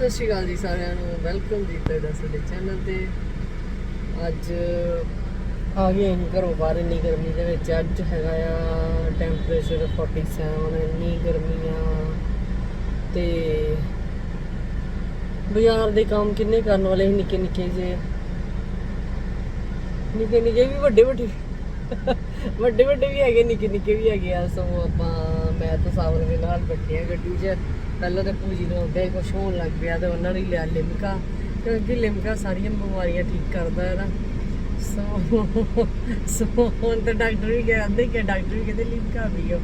ਸਤਿ ਸ਼੍ਰੀ ਅਕਾਲ ਜੀ ਸਾਰਿਆਂ ਨੂੰ। ਵੈਲਕਮ ਜੀ ਤੁਹਾਡਾ ਸਾਡੇ ਚੈਨਲ ਤੇ। ਅੱਜ ਆ ਗਏ ਅਸੀਂ ਘਰੋਂ ਬਾਹਰ, ਇੰਨੀ ਗਰਮੀ ਦੇ ਵਿੱਚ। ਅੱਜ ਹੈਗਾ ਆ ਟੈਂਪਰੇਚਰ 47 ਇੰਨੀ ਗਰਮੀ ਆ। ਤੇ ਬਾਜ਼ਾਰ ਦੇ ਕੰਮ ਕਿੰਨੇ ਕਰਨ ਵਾਲੇ ਸੀ ਨਿੱਕੇ ਨਿੱਕੇ ਜੇ ਨਿੱਕੇ ਨਿੱਕੇ ਵੀ ਵੱਡੇ ਵੱਡੇ। ਵੱਡੇ ਵੱਡੇ ਵੀ ਹੈਗੇ, ਨਿੱਕੇ ਨਿੱਕੇ ਵੀ ਹੈਗੇ ਆ। ਸੋ ਆਪਾਂ, ਮੈਂ ਤਾਂ ਸਾਵਰ ਦੇ ਨਾਲ ਬੈਠੇ ਆ ਗੱਡੀ 'ਚ। ਪਹਿਲਾਂ ਤਾਂ ਪੂਜੀ ਨੂੰ ਆਉਂਦੇ ਕੁਝ ਹੋਣ ਲੱਗ ਪਿਆ ਤੇ ਉਹਨਾਂ ਨੇ ਲਿਆ ਲਿਮਕਾ। ਕਿਉਂਕਿ ਲਿਮਕਾ ਸਾਰੀਆਂ ਬਿਮਾਰੀਆਂ ਠੀਕ ਕਰਦਾ ਹੈ ਨਾ। ਸੋ ਸੋ ਹੁਣ ਤਾਂ ਡਾਕਟਰ ਵੀ ਕਹਿੰਦੇ ਕਿ ਡਾਕਟਰ ਵੀ ਕਹਿੰਦੇ ਲਿਮਕਾ ਪੀਓ।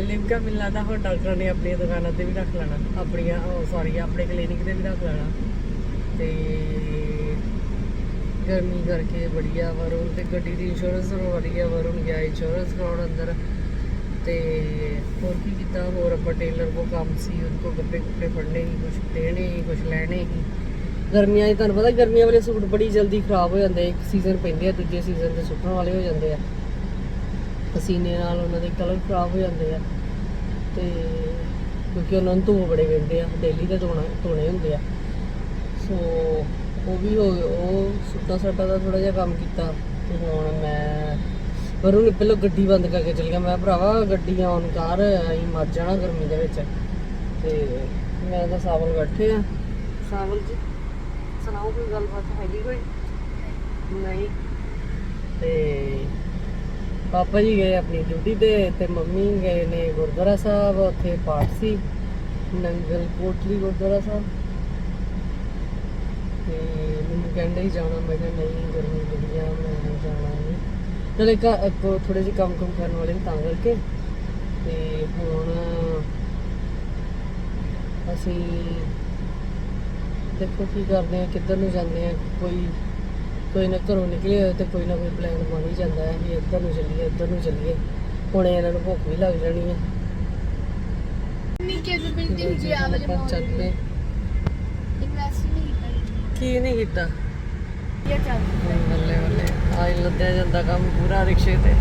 ਲਿਮਕਾ ਮਿਲਣਾ ਤਾਂ ਹੁਣ ਡਾਕਟਰਾਂ ਨੇ ਆਪਣੀਆਂ ਦੁਕਾਨਾਂ ਤੇ ਵੀ ਰੱਖ ਲੈਣਾ। ਆਪਣੀਆਂ ਸੌਰੀ ਆਪਣੇ ਕਲੀਨਿਕ ਤੇ ਵੀ ਰੱਖ ਲੈਣਾ। ਤੇ ਗਰਮੀ ਕਰਕੇ ਬੜੀਆ ਵਰੁਣ ਤੇ ਗੱਡੀ ਦੀ ਇੰਸ਼ੋਰੈਂਸ ਬੜੀਆ ਵਰੁਣ ਗਿਆ ਇੰਸ਼ੋਰੈਂਸ ਕਰਾਉਣ ਅੰਦਰ। ਤੇ ਹੋਰ ਕੀ ਕੀਤਾ, ਹੋਰ ਆਪਾਂ ਟੇਲਰ ਕੋ ਕੰਮ ਸੀ ਉਹਨਾਂ ਕੋ ਕੱਪੜੇ ਕੁੱਪੜੇ ਫੜਨੇ ਹੀ ਕੁਝ ਦੇਣੇ ਹੀ ਕੁਝ ਲੈਣੇ ਹੀ ਗਰਮੀਆਂ 'ਚ ਤੁਹਾਨੂੰ ਪਤਾ, ਗਰਮੀਆਂ ਵਾਲੇ ਸੂਟ ਬੜੀ ਜਲਦੀ ਖਰਾਬ ਹੋ ਜਾਂਦੇ ਇੱਕ ਸੀਜ਼ਨ ਪੈਂਦੇ ਆ, ਦੂਜੇ ਸੀਜ਼ਨ ਤੇ ਸੁੱਕਣ ਵਾਲੇ ਹੋ ਜਾਂਦੇ ਆ। ਪਸੀਨੇ ਨਾਲ ਉਹਨਾਂ ਦੇ ਕਲਰ ਖਰਾਬ ਹੋ ਜਾਂਦੇ ਆ। ਤੇ ਕਿਉਂਕਿ ਉਹਨਾਂ ਨੂੰ ਧੋ ਬੜੇ ਪੈਂਦੇ ਆ ਡੇਲੀ ਦਾ ਧੋਣਾ, ਧੋਣੇ ਹੁੰਦੇ ਆ। ਸੋ ਉਹ ਵੀ ਹੋ, ਉਹ ਸੁੱਤਾ ਸਾਟਾ ਦਾ ਥੋੜਾ ਜਿਹਾ ਕੰਮ ਕੀਤਾ, ਤੇ ਹੁਣ ਮੈਂ ਪਰ ਉਹਨੇ ਪਹਿਲਾਂ ਗੱਡੀ ਬੰਦ ਕਰਕੇ ਚਲ ਗਿਆ। ਮੈਂ ਭਰਾਵਾ ਗੱਡੀ ਆਨ ਕਰ ਅਸੀਂ ਮਰ ਜਾਣਾ ਗਰਮੀ ਦੇ ਵਿੱਚ। ਤੇ ਮੈਂ ਤਾਂ ਸਾਵਲ ਬੈਠੇ ਆ। ਸਾਵਲ ਜੀ ਸੁਣਾਓ ਕੋਈ ਗੱਲਬਾਤ ਹੈਗੀ ਕੋਈ? ਨਹੀਂ। ਤੇ ਪਾਪਾ ਜੀ ਗਏ ਆਪਣੀ ਡਿਊਟੀ ਤੇ ਤੇ ਮੰਮੀ ਗਏ ਨੇ ਗੁਰਦੁਆਰਾ ਸਾਹਿਬ ਉੱਥੇ ਪਾਠ ਸੀ। ਨੰਗਲ ਕੋਟਲੀ ਗੁਰਦੁਆਰਾ ਸਾਹਿਬ। ਤੇ ਮੈਨੂੰ ਕਹਿੰਦੇ ਹੀ ਜਾਣਾ। ਮੈਂ ਕਿਹਾ ਨਹੀਂ ਗਰਮੀ ਬੜੀ ਆ ਮੈਂ ਜਾਣਾ ਨਹੀਂ। ਚਲੇ ਕਾ ਥੋੜੇ ਜਿਹੇ ਕੰਮ ਕੰਮ ਕਰਨ ਵਾਲੇ ਨੇ ਤਾਂ ਕਰਕੇ। ਤੇ ਹੁਣ ਅਸੀਂ ਦੇਖੋ ਕੀ ਕਰਦੇ ਆ ਕਿੱਧਰ ਨੂੰ ਜਾਂਦੇ ਆ ਕੋਈ ਕੋਈ ਨਾ ਘਰੋਂ ਨਿਕਲੇ ਹੋਏ ਤੇ ਕੋਈ ਨਾ ਕੋਈ ਪਲਾਨ ਬਣ ਹੀ ਜਾਂਦਾ ਹੈ ਵੀ ਇੱਧਰ ਨੂੰ ਚੱਲੀਏ ਇੱਧਰ ਨੂੰ ਚੱਲੀਏ। ਹੁਣ ਇਹਨਾਂ ਨੂੰ ਭੁੱਖ ਵੀ ਲੱਗ ਜਾਣੀ ਹੈ। ਆ ਵਾਲੇ ਚੱਲ ਇਨਵੈਸਟ ਨਹੀਂ ਕਰਦੀ ਕੀ ਨਹੀਂ ਕੀਤਾ? ਇਹ ਬੱਲੇ ਆਈ ਲੱਦਿਆ ਜਾਂਦਾ ਕੰਮ ਪੂਰਾ ਰਿਕਸ਼ੇ ਤੇ।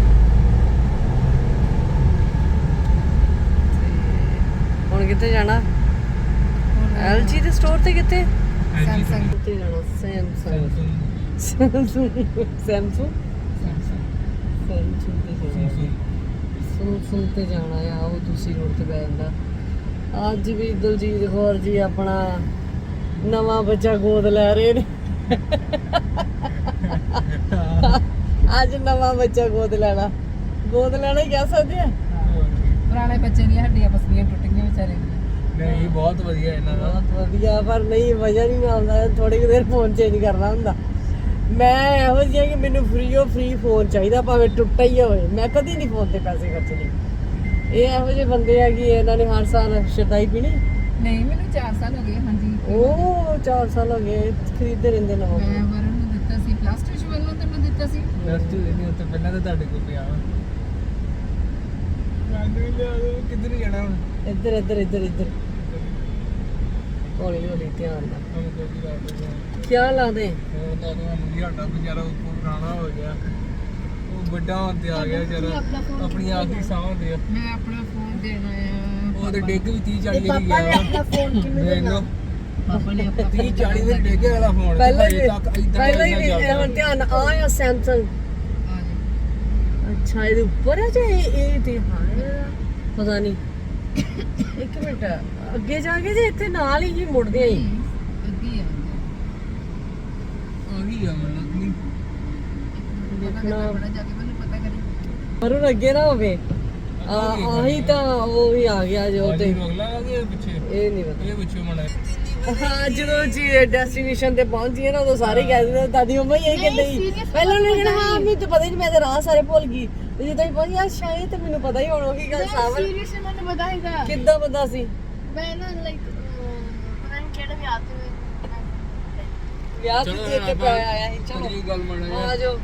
ਤੇ ਹੁਣ ਕਿੱਥੇ ਜਾਣਾ? LG ਦੇ ਸਟੋਰ ਤੇ ਕਿੱਥੇ? ਸੈਮਸੰਗ ਕਿੱਥੇ ਜਾਣਾ ਸੈਮਸੰਗ ਸੈਮਸੰਗ ਸੈਮਸੰਗ ਸੈਮਸੰਗ ਤੇ ਜਾਣਾ। ਸੈਮਸੰਗ ਤੇ ਜਾਣਾ ਆ ਉਹ ਦੂਸਰੀ ਰੋਡ ਤੇ ਪੈ ਜਾਂਦਾ। ਅੱਜ ਵੀ ਦਲਜੀਤ ਕੌਰ ਜੀ ਆਪਣਾ ਨਵਾਂ ਬੱਚਾ ਗੋਦ ਲੈ ਰਹੇ ਨੇ। ਅੱਜ ਨਵਾਂ ਬੱਚਾ ਗੋਦ ਲੈਣਾ। ਗੋਦ ਲੈਣਾ ਹੀ ਕਹਿ ਸਕਦੇ ਆ। ਪੁਰਾਣੇ ਬੱਚੇ ਦੀਆਂ ਹੱਡੀਆਂ ਪਸਲੀਆਂ ਟੁੱਟ ਗਈਆਂ ਵਿਚਾਰੇ ਨਹੀਂ ਬਹੁਤ ਵਧੀਆ ਇਹਨਾਂ ਦਾ। ਬਹੁਤ ਵਧੀਆ ਪਰ ਨਹੀਂ ਵਜ੍ਹਾ ਨਹੀਂ ਆਉਂਦਾ। ਥੋੜੀ ਦੇਰ ਫੋਨ ਚੇਂਜ ਕਰਨਾ ਹੁੰਦਾ। ਮੈਂ ਇਹੋ ਜਿਹਾ ਕਿ ਮੈਨੂੰ ਫ੍ਰੀ ਹੋ ਫ੍ਰੀ ਫੋਨ ਚਾਹੀਦਾ ਭਾਵੇਂ ਟੁੱਟਾ ਹੀ ਹੋਵੇ। ਮੈਂ ਕਦੀ ਨਹੀਂ ਫੋਨ ਤੇ ਪੈਸੇ ਖਰਚਦੇ ਇਹ ਇਹੋ ਜਿਹੇ ਬੰਦੇ ਆ ਕਿ ਇਹਨਾਂ ਨੇ ਹਰ ਸਾਲ ਸ਼ਰਦਾਈ ਪੀਣੀ। ਨਹੀਂ ਮੈਨੂੰ 4 ਸਾਲ ਹੋ ਗਏ ਹਾਂਜੀ। ਉਹ 4 ਸਾਲ ਹੋ ਗਏ ਖਰੀਦਦੇ ਰਹਿੰਦੇ ਨਵਾਂ ਮੈਂ ਵਰਨ ਨੂੰ ਦਿੱਤਾ ਸੀ ਪਲੱਸ 2 ਚ ਵੱਲੋਂ ਤੇ ਮੈਂ ਦਿੱਤਾ ਸੀ। ਪਲੱਸ 2 ਨਹੀਂ ਉੱਤੇ ਪਹਿਲਾਂ ਤਾਂ ਤੁਹਾਡੇ ਕੋਲ ਪਿਆ ਵਾ। ਮੈਨੂੰ ਵੀ ਲਿਆ ਦਿਓ, ਕਿੱਧਰ ਨੂੰ ਜਾਣਾ ਹੁਣ? ਇੱਧਰ ਇੱਧਰ ਇੱਧਰ ਇੱਧਰ। ਹੌਲੀ ਹੌਲੀ ਧਿਆਨ ਨਾਲ। ਹੁਣ ਕੋਈ ਲਾ ਦਿਓ। ਕਿਆ ਲਾ ਦੇ। ਉਹ ਤਾਂ ਤੁਹਾਨੂੰ ਵੀ ਸਾਡਾ ਵਿਚਾਰਾ ਉੱਪਰ ਪੁਰਾਣਾ ਹੋ ਗਿਆ। ਉਹ ਵੱਡਾ ਹੋਣ ਤੇ ਆ ਗਿਆ ਵਿਚਾਰਾ ਆਪਣੀ ਆਖਰੀ ਸਾਹ ਹੁੰਦੇ ਆ ਮੈਂ ਆਪਣਾ ਫੋਨ ਦੇਣਾ ਆ ਉਹ ਤੇ ਡਿੱਗ ਵੀ 30 40 ਵਾਰੀ ਪਾਪਾ ਨੇ ਗਿਆ। ਆਪਣਾ ਫੋਨ ਕਿਵੇਂ ਦੇਖ ਲਓ। ਪਾਪਾ ਨੇ ਆਪਣਾ 30 40 ਵਾਰੀ ਡਿੱਗ ਗਿਆ ਵਾਲਾ ਫੋਨ ਪਹਿਲਾਂ ਹੀ ਪਹਿਲਾਂ ਹੀ ਚੱਲਦਾ। ਹੁਣ ਧਿਆਨ ਆ ਆ ਸੈਮਸੰਗ ਆ ਜੀ। ਅੱਛਾ ਇਹਦੇ ਉੱਪਰ ਹੈ ਜਾਂ ਇਹ ਇਹ ਤੇ ਹਾਂ ਪਤਾ ਨਹੀਂ। ਇੱਕ ਮਿੰਟ ਅੱਗੇ ਜਾ ਕੇ ਜੇ ਇੱਥੇ ਨਾਲ ਹੀ ਹੀ ਮੁੜਦੇ ਹੀ ਅੱਗੇ ਆ ਆ ਗਈ ਆ ਮਤਲਬ ਨਹੀਂ ਦੇਖਣਾ। ਬੜਾ ਜਾ ਕੇ ਮੈਨੂੰ ਪਤਾ ਕਰੀ। ਪਰ ਉਹ ਅੱਗੇ ਨਾ ਹੋਵੇ। ਆ ਆਹੀ ਤਾਂ ਉਹ ਵੀ ਆ ਗਿਆ ਜੋ ਤੇ। ਇਹ ਨਹੀਂ ਪਤਾ। ਇਹ ਪਿੱਛੇ ਮਣਾ ਹਾਂ ਜਦੋਂ ਜੀ ਡੈਸਟੀਨੇਸ਼ਨ ਤੇ ਪਹੁੰਚ ਨਾ ਉਦੋਂ ਸਾਰੇ ਕਹਿ ਦਿੰਦੇ ਦਾਦੀ ਮੰਮਾ ਇਹ ਕਹਿੰਦੇ ਹੀ ਪਹਿਲਾਂ ਉਹਨੇ ਕਿਹਾ ਹਾਂ ਮੈਨੂੰ ਤਾਂ ਪਤਾ ਹੀ ਨਹੀਂ ਮੈਂ ਤਾਂ ਰਾਹ ਸਾਰੇ ਭੁੱਲ ਗਈ। ਤੇ ਜਦੋਂ ਹੀ ਪਹੁੰਚ ਗਿਆ ਸ਼ਾਇਦ ਤੇ ਮੈਨੂੰ ਪਤਾ ਹੀ ਹੁਣ ਉਹੀ ਗੱਲ ਸਾਵਲ ਸੀਰੀਅਸ ਮੈਨੂੰ ਪਤਾ ਹੈਗਾ। ਕਿੱਦਾਂ ਬੰਦਾ ਸੀ? ਮੈਂ ਨਾ ਲਾਈਕ ਪਤਾ ਨਹੀਂ ਕਿਹੜੇ ਵਿਆਹ ਤੇ ਵਿਆਹ ਤੇ ਕੇ ਪਿਆ ਆਇਆ ਸੀ ਚਲੋ। ਚਲੋ ਗੱਲ ਮਣਾ ਆ ਜਾਓ।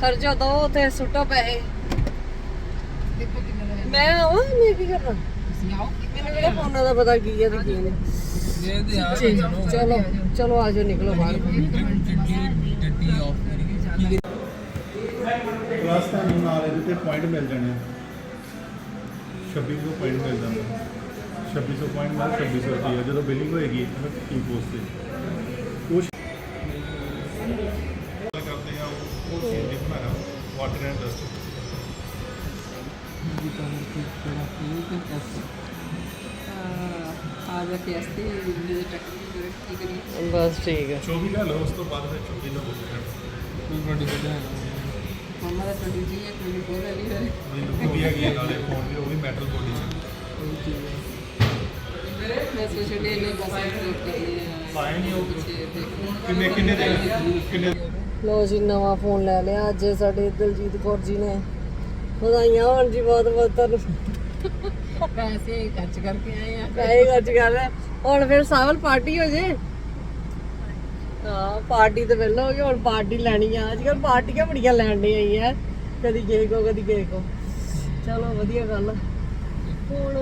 ਖਰਚਾ ਦੋ ਤੇ ਸੁੱਟੋ ਪੈਸੇ। ਦੇਖੋ ਕਿੰਨਾ ਦਾ ਮੈਂ ਆਵਾਂ ਮੈਂ ਕੀ ਕਰਨਾ? ਤੁਸੀਂ ਆਓ। ਮੈਨੂੰ ਕਿਹੜੇ ਫੋਨਾਂ ਦਾ ਪਤਾ ਕੀ ਹੈ ਤੇ ਕੀ ਨਹੀਂ। ਇਹ ਤੇ ਆ ਚਲੋ ਚਲੋ ਆ ਜਾਓ ਨਿਕਲੋ ਬਾਹਰ। ਜੱਟੀ ਆਫ ਕਰੀ ਪਲੱਸ ਤੁਹਾਨੂੰ ਨਾਲ ਇਹਦੇ ਤੇ ਪੁਆਇੰਟ ਮਿਲ ਜਾਣੇ ਆ। 26 ਤੋਂ ਪੁਆਇੰਟ ਮਿਲ ਜਾਂਦੇ 2600 ਪੁਆਇੰਟ ਨਾਲ 2600 ਰੁਪਏ ਜਦੋਂ ਬਿਲਿੰਗ ਹੋਏਗੀ ਟੀ ਪੋਸਟ ਤੇ। ਕੁਛ ਕਰਦੇ ਆ ਉਹ ਚੇਂਜ ਬਣਾਇਆ ਵਾਟਰ ਐਂਡ ਡਸਟ ਆ ਜਾ ਕੇ ਅਸਤੀ ਵੀਡੀਓ ਦੇ ਟੈਕਨੀਕ ਕੀ ਕਰੀ ਬਸ ਠੀਕ ਹੈ। 24 ਲੈ ਲਓ ਉਸ ਤੋਂ ਬਾਅਦ ਫਿਰ 24 ਦਾ ਬੋਲਣਾ ਕੋਈ ਵੱਡੀ ਗੱਲ ਹੈ। ਮਮਾ ਦਾ 23 ਹੈ 24 ਹੈ ਲਈ ਹੋਏ ਮੈਨੂੰ ਵੀ ਹੈਗੀ ਹੈ ਨਾਲੇ ਫੋਨ ਵੀ ਉਹ ਵੀ ਮੈਟਲ ਬੋਡੀ ਚ। ਮੈਂ ਸੋਚਿਆ ਨੇ ਨੇ ਬਸ ਇੰਪਲੀਟ ਕਰਨੀ ਹੈ ਪਾਏ ਨਹੀਂ ਉਹ। ਪਿੱਛੇ ਦੇਖੋ। ਕਿੰਨੇ ਕਿੰਨੇ ਦੇ ਕਿੰਨੇ ਲੋ ਜੀ ਨਵਾਂ ਫੋਨ ਲੈ ਲਿਆ। ਅੱਜ ਸਾਡੇ ਦਲਜੀਤ ਕੌਰ ਜੀ ਨੇ। ਵਧਾਈਆਂ ਹੋਣ ਜੀ ਬਹੁਤ ਬਹੁਤ ਤੁਹਾਨੂੰ। ਪੈਸੇ ਖਰਚ ਕਰਕੇ ਆਏ ਆ। ਗੱਜ ਕਰ ਰਿਹਾ। ਹੁਣ ਫਿਰ ਸਾਵਲ ਪਾਰਟੀ ਹੋ ਜੇ? ਹਾਂ ਪਾਰਟੀ ਤੇ ਪਹਿਲਾਂ ਹੋ ਗਈ ਹੁਣ ਪਾਰਟੀ ਲੈਣੀ ਆ। ਅੱਜ ਕੱਲ ਪਾਰਟੀਆਂ ਬੜੀਆਂ ਲੈਣ ਦੀ ਆਈ ਹੈ ਕਦੀ ਕਿਸੇ ਕੋ ਕਦੀ ਕਿਸੇ ਕੋ। ਚਲੋ ਵਧੀਆ ਗੱਲ ਆ। ਹੁਣ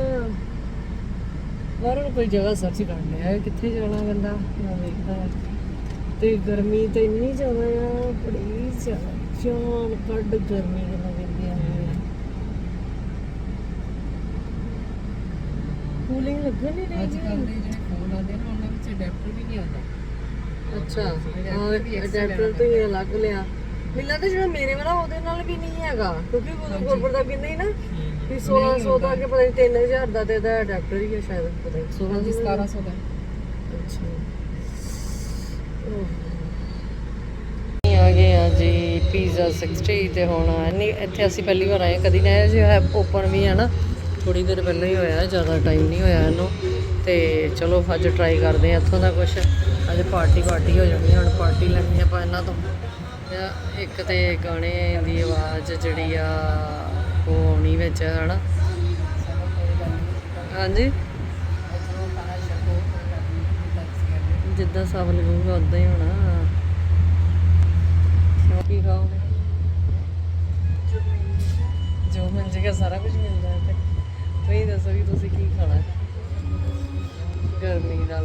ਬਾਹਰੋਂ ਕੋਈ ਜਗ੍ਹਾ ਸਰਚ ਕਰ ਲਿਆ ਕਿੱਥੇ ਜਾਣਾ ਬੰਦਾ? ਮੈਂ ਵੇਖਦਾ। ਤੇ ਗਰਮੀ ਤੇ ਇੰਨੀ ਜ਼ਿਆਦਾ ਆ ਬੜੀ ਜ਼ਿਆਦਾ। ਜਾਨ ਕੱਢ ਗਰਮੀ ਕਿੰਨਾ ਪੈਂਦੀ ਆ ਕੂਲਿੰਗ ਲੱਗਣ ਨਹੀਂ ਅੱਜ ਰਹੀ ਕੱਲ ਦੇ ਜਿਹੜੇ ਫੋਨ ਆਉਂਦੇ ਨਾ ਉਹਨਾਂ ਵਿੱਚ ਅਡਾਪਟਰ ਵੀ ਨਹੀਂ ਆਉਂਦਾ। ਅੱਛਾ ਹਾਂ ਅਡੈਪਟਰ ਤੋਂ ਹੀ ਅਲੱਗ ਲਿਆ। ਮਿਲਦਾ ਤੇ ਜਿਹੜਾ ਮੇਰੇ ਵਾਲਾ ਉਹਦੇ ਨਾਲ ਵੀ ਨਹੀਂ ਹੈਗਾ। ਕਿਉਂਕਿ ਉਹ ਗੁਰਪੁਰ ਦਾ ਕਹਿੰਦੇ ਸੀ ਨਾ ਵੀ 1600 ਦਾ ਕਿ ਪਤਾ ਨਹੀਂ 3000 ਦਾ ਤੇ ਇਹਦਾ ਅਡੈਪਟਰ ਹੀ ਹੈ ਸ਼ਾਇਦ ਪਤਾ ਨਹੀਂ 1600 ਹਾਂਜੀ ਦਾ 1700 ਦਾ। ਅੱਛਾ। ਆ ਗਏ ਆ ਜੀ ਪੀਜ਼ਾ 60 ਤੇ ਹੁਣ ਨਹੀਂ ਇੱਥੇ ਅਸੀਂ ਪਹਿਲੀ ਵਾਰ ਆਏ ਕਦੀ ਨਾ ਜੇ ਹੈ ਓਪਨ ਵੀ ਹੈ ਨਾ। ਥੋੜੀ ਦੇਰ ਪਹਿਲਾਂ ਹੀ ਹੋਇਆ, ਜ਼ਿਆਦਾ ਟਾਈਮ ਨਹੀਂ ਹੋਇਆ ਇਹਨੂੰ। ਤੇ ਚਲੋ ਅੱਜ ਟਰਾਈ ਕਰਦੇ ਆ ਇੱਥੋਂ ਦਾ ਕੁਝ ਅੱਜ ਪਾਰਟੀ ਪਾਰਟੀ ਹੋ ਜਾਣੀ ਹੁਣ ਪਾਰਟੀ ਲੈਣੀ ਆਪਾਂ ਇਹਨਾਂ ਤੋਂ। ਇੱਕ ਤੇ ਗਾਣੇ ਦੀ ਆਵਾਜ਼ ਜਿਹੜੀ ਆ, ਉਹ ਆਉਣੀ ਵਿੱਚ, ਹਨਾ। ਹਾਂਜੀ? ਜਿੱਦਾਂ ਸਭ ਲੱਗੂਗਾ ਉਦਾਂ ਹੀ ਹੋਣਾ। ਕੀ ਖਾਓਗੇ? ਜੋ ਮਿਲ ਜੇਗਾ ਸਾਰਾ ਕੁਝ